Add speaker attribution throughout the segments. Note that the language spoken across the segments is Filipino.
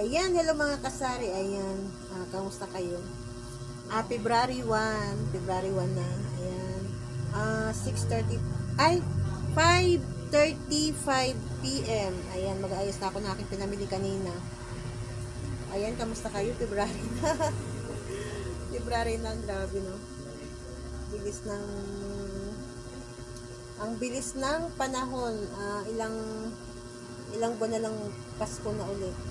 Speaker 1: Ayan, hello mga kasari. Ayan, ah, kamusta kayo? Ah, February 1. February 1 na. Ayan. Ah, 6.30. Ay, 5.35 p.m. Ayan, mag-aayos na ako na aking pinamili kanina. Ayan, kamusta kayo? February na. February na, grabe no. Bilis ng... Ang bilis ng panahon. Ah, ilang ilang buwan na lang Pasko na ulit.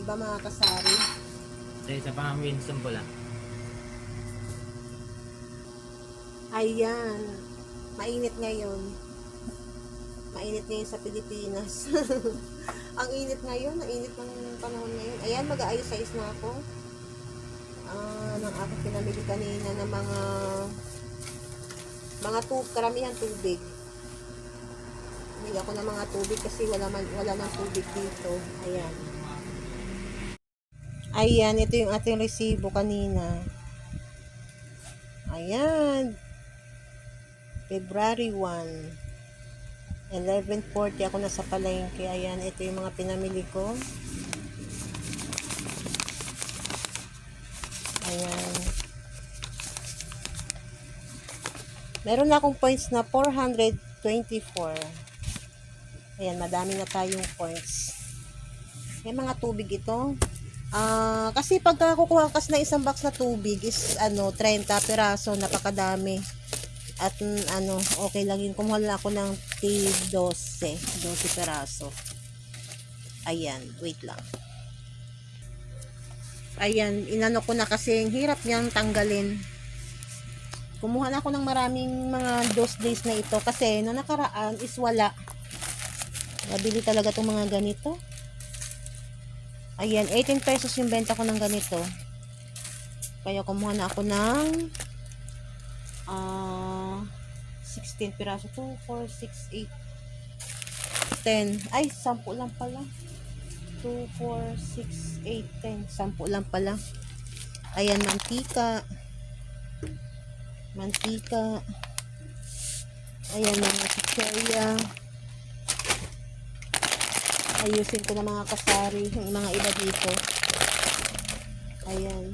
Speaker 1: Di ba mga kasari?
Speaker 2: Sa isa pa ang Winston pula.
Speaker 1: Ayan. Mainit ngayon. Mainit ngayon sa Pilipinas. Ang init ngayon, ang init ng panahon ngayon. Ayan, mag-aayos-ayos na ako. Ah, ng aking pinamili kanina ng mga mga tub, karamihan tubig. Bili ako ng mga tubig kasi wala man wala nang tubig dito. Ayan. Ayan, ito yung ating resibo kanina. Ayan. February 1. 11.40 ako nasa palengke. Ayan, ito yung mga pinamili ko. Ayan. Meron na akong points na 424. Ayan, madami na tayong points. May mga tubig ito. Ah, kasi pagka kukuha kas na isang box na tubig is ano 30 piraso, napakadami. At ano, okay lang yun. Kumuha lang ako ng T12, 12 piraso. Ayan, wait lang. Ayan, inano ko na kasi ang hirap niyang tanggalin. Kumuha na ako ng maraming mga dos days na ito kasi no nakaraan is wala. Nabili talaga itong mga ganito. Ayan, 18 pesos yung benta ko ng ganito. Kaya kumuha na ako ng ah 16 piraso. 2, 4, 6, 8, 10. Ay, 10 lang pala. 2, 4, 6, 8, 10. 10 lang pala. Ayan, mantika. Mantika. Ayan, mga chicheria. Ayusin ko na mga kasari. Yung mga iba dito. Ayan.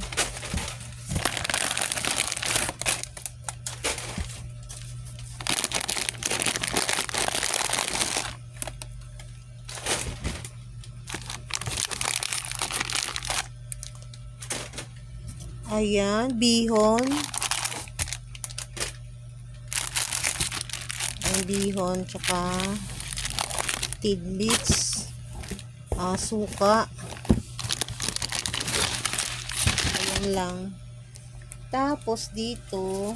Speaker 1: Ayan, bihon. Ang bihon, tsaka tidbits, ah, suka. Ayan lang. Tapos dito,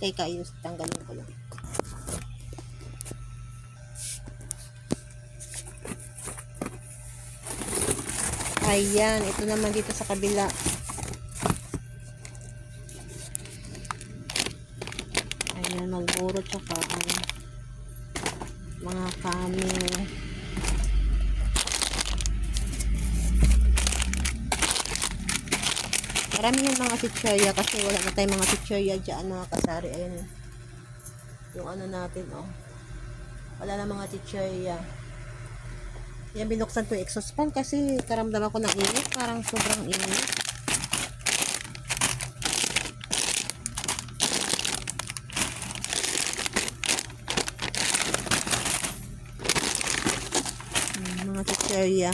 Speaker 1: teka, ayos, tanggalin ko lang. Ayan, ito naman dito sa kabila. Mga chicheria kasi wala na tayong mga chicheria dyan mga kasari. Ayan yung ano natin oh. Wala na mga chicheria. Yan binuksan ko yung exhaust fan kasi karamdaman ko ng init. Parang sobrang init. Mm, mga chicheria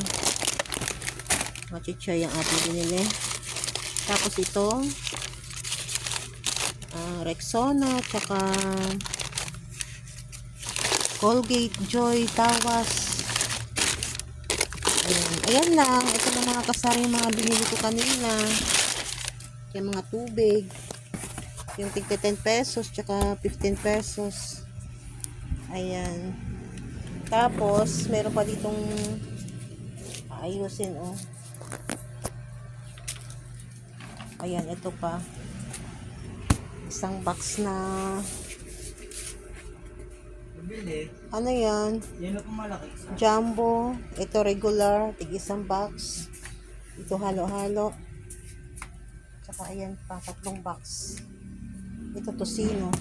Speaker 1: mga chicheria ang ating binili tapos ito ah, Rexona tsaka Colgate Joy Tawas. Ayan, ayan lang. Ito na mga kasari yung mga binili ko kanina. Yung mga tubig. Yung tigta 10 pesos tsaka 15 pesos. Ayan. Tapos, meron pa ditong ayusin, oh. Ayan, ito pa. Isang box na, ano yan? Jumbo. Ito regular. Tig isang box. Ito halo-halo. Tsaka ayan pa, tatlong box. Ito tosino.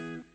Speaker 1: Thank you.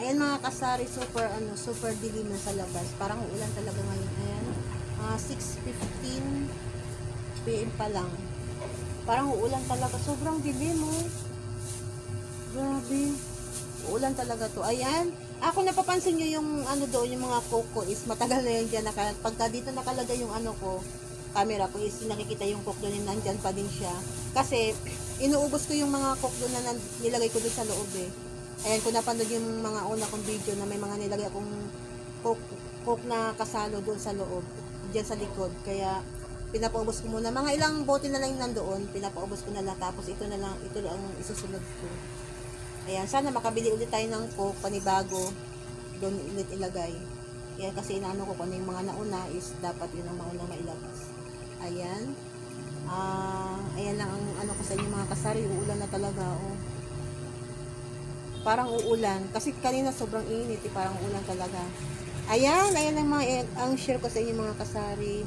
Speaker 1: Ayan mga kasari, super ano, super dilim na sa labas. Parang uulan talaga ngayon. Ayan. Ah, 6.15 PM pa lang. Parang uulan talaga. Sobrang dilim oh. Grabe. Uulan talaga to. Ayan. Ako napapansin nyo yung ano doon, yung mga coke ko is matagal na yan dyan. Naka, pagka dito nakalagay yung ano ko, camera ko is nakikita yung coke doon, nandyan pa din siya. Kasi, inuubos ko yung mga doon na nilagay ko doon sa loob eh. Ayan, kung napanood yung mga una kong video na may mga nilagay akong coke, coke na kasalo doon sa loob, dyan sa likod. Kaya, pinapaubos ko muna. Mga ilang bote na lang yung nandoon, pinapaubos ko na lang. Tapos ito na lang, ito lang ang isusunod ko. Ayan, sana makabili ulit tayo ng coke, panibago, doon ulit ilagay. Kaya kasi inaano ko kung ano yung mga nauna is dapat yun ang mauna mailabas. Ayan. Ah, ayan lang ang ano ko sa inyo mga kasari, uulan na talaga, oh. Parang uulan. Kasi kanina sobrang init, eh, parang uulan talaga. Ayan, ayan ang mga ang share ko sa inyo mga kasari.